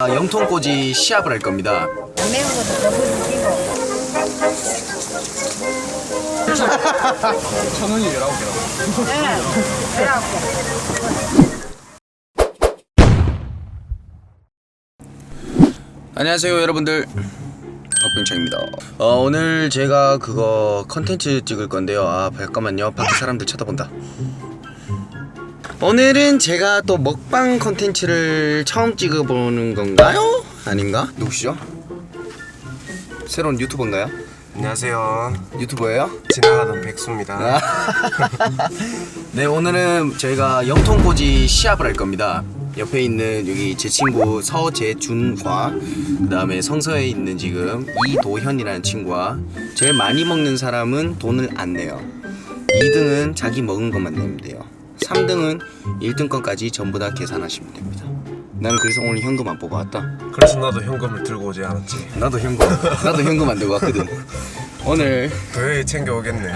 아, 염통꼬지 시합을 할 겁니다. 안 매운 것도 너무 느끼고 천 원이 19개라고. 네 그래갖고 안녕하세요 여러분들 박병창입니다 어, 오늘 제가 그거 컨텐츠 찍을 건데요 아 잠깐만요 밖에 사람들 쳐다본다 오늘은 제가 또 먹방 컨텐츠를 처음 찍어보는 건가요? 아닌가? 누구시죠? 새로운 유튜버인가요? 안녕하세요. 유튜버예요? 지나가던 백수입니다. 아. 네 오늘은 저희가 염통꼬지 시합을 할 겁니다 옆에 있는 여기 제 친구 서재준과 그 다음에 성서에 있는 지금 이도현이라는 친구와 제일 많이 먹는 사람은 돈을 안 내요 2등은 자기 먹은 것만 내면 돼요 3등은 1등 것까지 전부 다 계산하시면 됩니다 나는 그래서 오늘 현금 안 뽑아왔다 그래서 나도 현금을 들고 오지 않았지. 나도 현금 나도 현금 안 들고 왔거든 오늘 도현이 챙겨오겠네.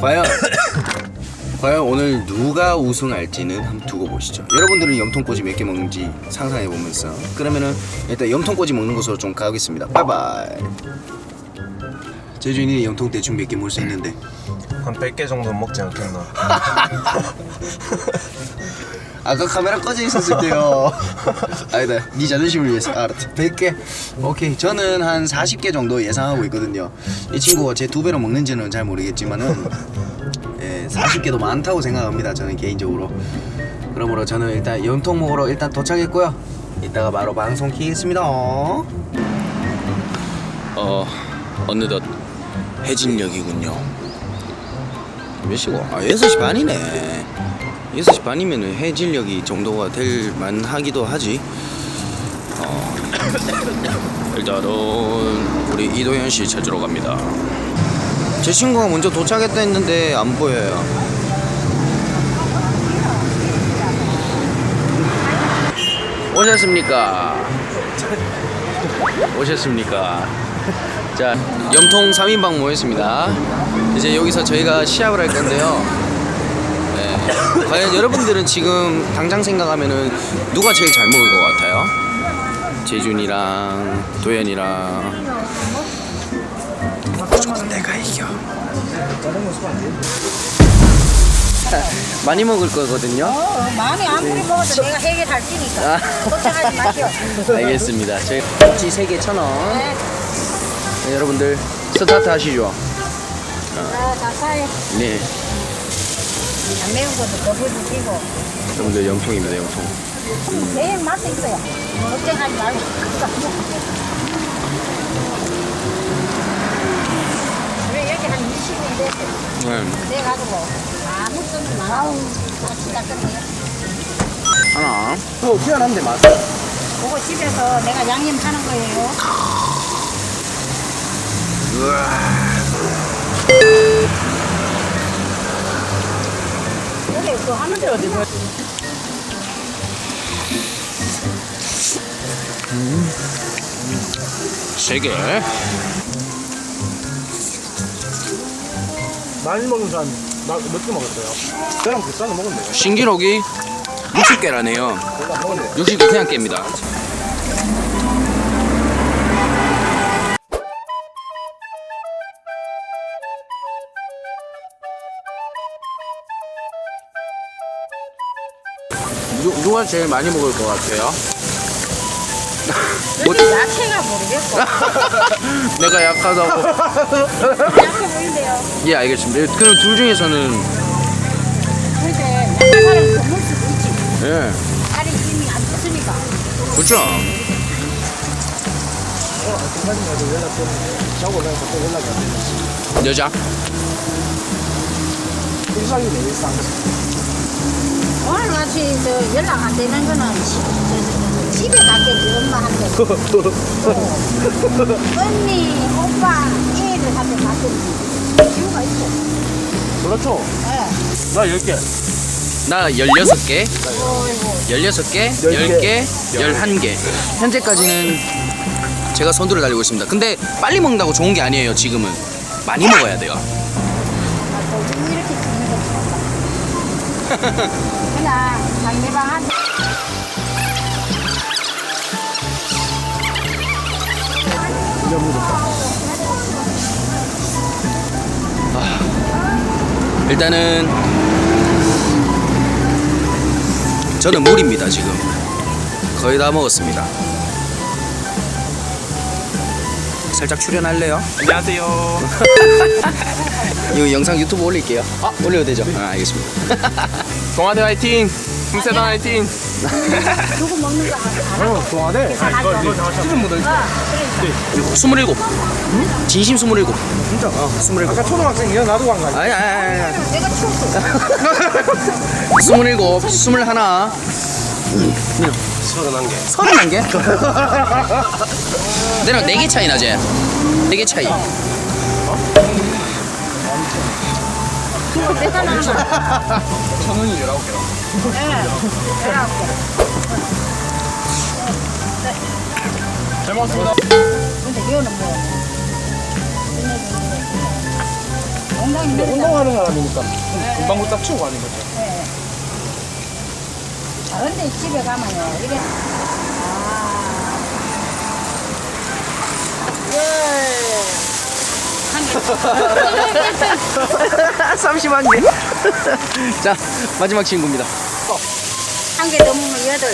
과연 과연 오늘 누가 우승할지는 한번 두고 보시죠. 여러분들은 염통꼬지 몇 개 먹는지 상상해 보면서 그러면은 일단 염통꼬지 먹는 곳으로 좀 가겠습니다. 바이바이. 제주인이 염통 대충 몇 개 먹을 수 있는데 한 100개 정도 먹지 않겠나. 아까 카메라 꺼져 있었을 때요. 아니다, 네 자존심을 위해서 알았다. 100개. 오케이. 저는 한 40개 정도 예상하고 있거든요. 이 친구가 제 두 배로 먹는지는 잘 모르겠지만은 예, 40개도 많다고 생각합니다. 저는 개인적으로. 그러므로 저는 일단 염통 먹으러 일단 도착했고요. 이따가 바로 방송 키겠습니다. 어, 어느덧 해진역이군요. 몇 시고? 아, 6시 반이네. 6시 반이면 해질녘이 정도가 될 만하기도 하지. 어, 일단은 우리 이도현 씨 찾으러 갑니다. 제 친구가 먼저 도착했다 했는데 안 보여요. 오셨습니까? 오셨습니까? 자, 염통 3인방 모였습니다. 이제 여기서 저희가 시합을 할 건데요. 네. 과연 여러분들은 지금 당장 생각하면은 누가 제일 잘 먹을 것 같아요? 재준이랑 도현이랑 무조건 내가 이겨. 많이 먹을 거거든요. 어, 마음이 아무리 먹어도 내가 해결할 테니까 아. 걱정하지 마시오 알겠습니다. 저희 꼬치 3개 천 원. 네. 네, 여러분들 스타트 하시죠. 자, 자사해 네, 안 매운 것도 너무 느끼고 여러분들 염통입니다. 염통. 매일 맛도 있어요 걱정하지 말고 그래 여기 한 20년 됐어 네, 돼가지고 아무 아우 나 진짜 그러네 하나. 또 희한한데 맛. 그거 집에서 내가 양념 하는 거예요 여기 또 하는데 어디서 세 개. 많이 먹는 사람 몇개 먹었어요? 저랑 비싼 거 먹었네요. 신기록이 60개라네요. 60개 그냥 깹니다. 누, 누가 제일 많이 먹을 것 같아요? 뭐, 여기 야채가 모르겠고 내가 약하다고. 약해 보이는데요 예, 알겠습니다. 그럼 둘 중에서는 근데 약한 더 먹을 수도 있지 예, 살이 이미 안 좋으니까 그렇죠. 여자. 오늘 같이 저 연락 안 되는 거는 지- 저- 저- 집에 갔겠지 엄마한테 언니 오빠 애들한테 갔겠지 이유가 있어 그렇죠. 예. 나 10개. 나 16개, 어이구 16개, 열 개. 10개, 11개. 현재까지는 제가 선두를 달리고 있습니다. 근데 빨리 먹는다고 좋은 게 아니에요, 지금은. 많이 먹어야 돼요. 그냥 장례방 한. 아, 일단은 저는 물입니다 지금 거의 다 먹었습니다. 살짝 출연할래요? 안녕하세요. 이 영상 유튜브 올릴게요 아 올려도 되죠? 아 알겠습니다 동아대 화이팅. 금세단 화이팅. 누구 먹는 거 알아? 어, 동아대. 묻어 있어. 27 진심 27 진짜. 어27 아까 초등학생이야 나도 간 거야. 아니 아니 아니 내가 추웠어. 27 21 서른한 개. 31개? 내랑 4개 차이 나지? 4개 차이 그거 내가 나는 거. 천 원이 열아홉 개라. 잘 먹었습니다. 근데 이거는 뭐. 엉덩이 근데 내리자. 운동하는 사람이니까 금방 딱 치고 가는 거죠. 근데 집에 가면요, 이래. 아. 예. 한 개. 30만 개. 자 마지막 친구입니다. 한개더 먹으면 여덟.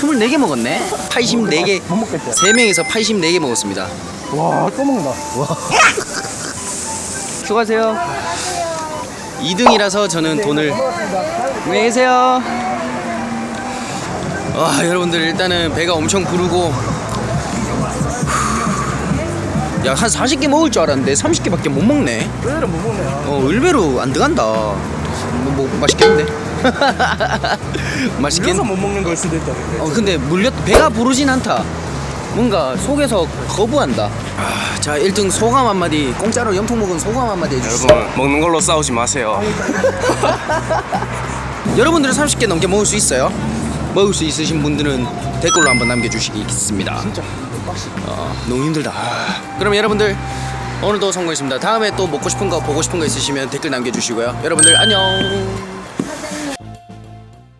24개 먹었네. 84개. 못 먹겠지. 3명에서 84개 먹었습니다. 와, 또 먹는다. 수고하세요. 2등이라서 저는 돈을 안녕히 계세요. 와 여러분들 일단은 배가 엄청 부르고 야 한 40개 먹을 줄 알았는데 30개밖에 못 먹네. 왜이래 못 먹네요. 어 의외로 안 들어간다. 뭐, 뭐 맛있겠는데? 맛있겠. 그래서 못 먹는 걸 수도 있다. 어 근데 물렸 배가 부르진 않다. 뭔가 속에서 거부한다. 아, 자 1등 소감 한마디 공짜로 염통 먹은 소감 한마디 해주세요. 여러분 먹는 걸로 싸우지 마세요. 여러분들은 30개 넘게 먹을 수 있어요? 먹을 수 있으신 분들은 댓글로 한번 남겨주시겠습니다. 진짜. 어, 너무 힘들다. 아, 그럼 여러분들 오늘도 성공했습니다. 다음에 또 먹고 싶은 거 보고 싶은 거 있으시면 댓글 남겨주시고요. 여러분들 안녕.